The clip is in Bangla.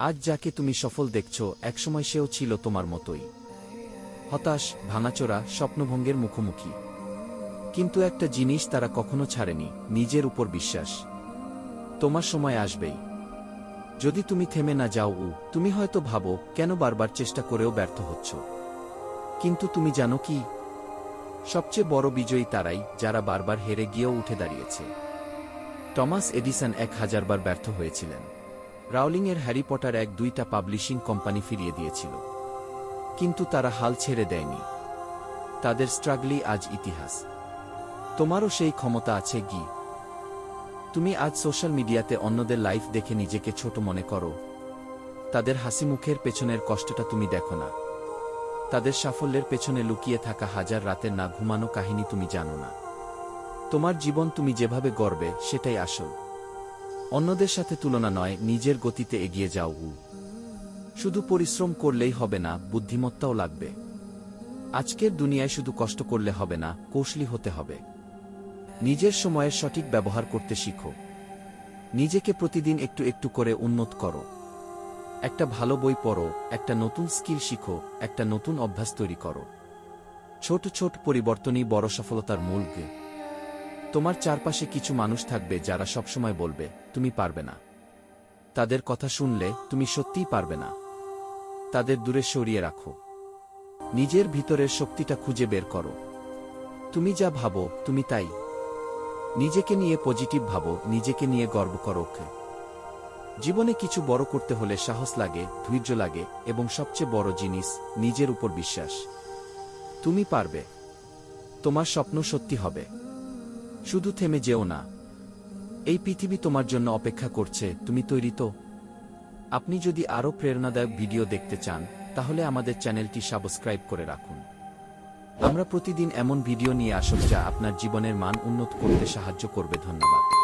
আজ যাকে তুমি সফল দেখছ, একসময় সেও ছিল তোমার মতোই। হতাশ, ভাঙাচোরা, স্বপ্নভঙ্গের মুখোমুখি। কিন্তু একটা জিনিস তারা কখনো ছাড়েনি, নিজের উপর বিশ্বাস। তোমার সময় আসবেই। যদি তুমি থেমে না যাও, উ, তুমি হয়তো ভাবো, কেন বারবার চেষ্টা করেও ব্যর্থ হচ্ছ। কিন্তু তুমি জানো কি? সবচেয়ে বড় বিজয়ী তারাই যারা বারবার হেরে গিয়েও উঠে দাঁড়িয়েছে। টমাস এডিসন এক হাজারবার ব্যর্থ হয়েছিলেন। রাউলিংয়ের হ্যারি পটার এক দুইটা পাবলিশিং কোম্পানি ফিরিয়ে দিয়েছিল। কিন্তু তারা হাল ছেড়ে দেয়নি। তাদের স্ট্রাগলি আজ ইতিহাস। তোমারও সেই ক্ষমতা আছে কি তুমি আজ সোশ্যাল মিডিয়াতে অন্যদের লাইফ দেখে নিজেকে ছোট মনে করো। তাদের হাসি মুখের পেছনের কষ্টটা তুমি দেখো না। তাদের সাফল্যের পেছনে লুকিয়ে থাকা হাজার রাতের না ঘুমানো কাহিনী তুমি জানো না। তোমার জীবন তুমি যেভাবে গর্বে সেটাই আসল। অন্যদের সাথে তুলনা নয়, নিজের গতিতে এগিয়ে যাও। উ শুধু পরিশ্রম করলেই হবে না, বুদ্ধিমত্তাও লাগবে। আজকের দুনিয়ায় শুধু কষ্ট করলে হবে না, কৌশলী হতে হবে। নিজের সময়ের সঠিক ব্যবহার করতে শিখো। নিজেকে প্রতিদিন একটু একটু করে উন্নত করো। একটা ভালো বই পড়ো, একটা নতুন স্কিল শিখো, একটা নতুন অভ্যাস তৈরি করো। ছোট ছোট পরিবর্তনই বড় সফলতার মূল তোমার চারপাশে কিছু মানুষ থাকবে যারা সবসময় বলবে, তুমি পারবে না। তাদের কথা শুনলে, তুমি সত্যিই পারবে না। তাদের দূরে সরিয়ে রাখো। নিজের ভিতরের শক্তিটা খুঁজে বের করো। তুমি যা ভাবো, তুমি তাই। নিজেকে নিয়ে পজিটিভ ভাবো, নিজেকে নিয়ে গর্ব করো জীবনে কিছু বড় করতে হলে সাহস লাগে, ধৈর্য লাগে এবং সবচেয়ে বড় জিনিস নিজের উপর বিশ্বাস। তুমি পারবে। তোমার স্বপ্ন সত্যি হবে। শুধু থেমে যেও না। এই পৃথিবী তোমার জন্য অপেক্ষা করছে, তুমি তৈরি তো? আপনি যদি আরও প্রেরণাদায়ক ভিডিও দেখতে চান, তাহলে আমাদের চ্যানেলটি সাবস্ক্রাইব করে রাখুন। আমরা প্রতিদিন এমন ভিডিও নিয়ে আসব যা আপনার জীবনের মান উন্নত করতে সাহায্য করবে। ধন্যবাদ।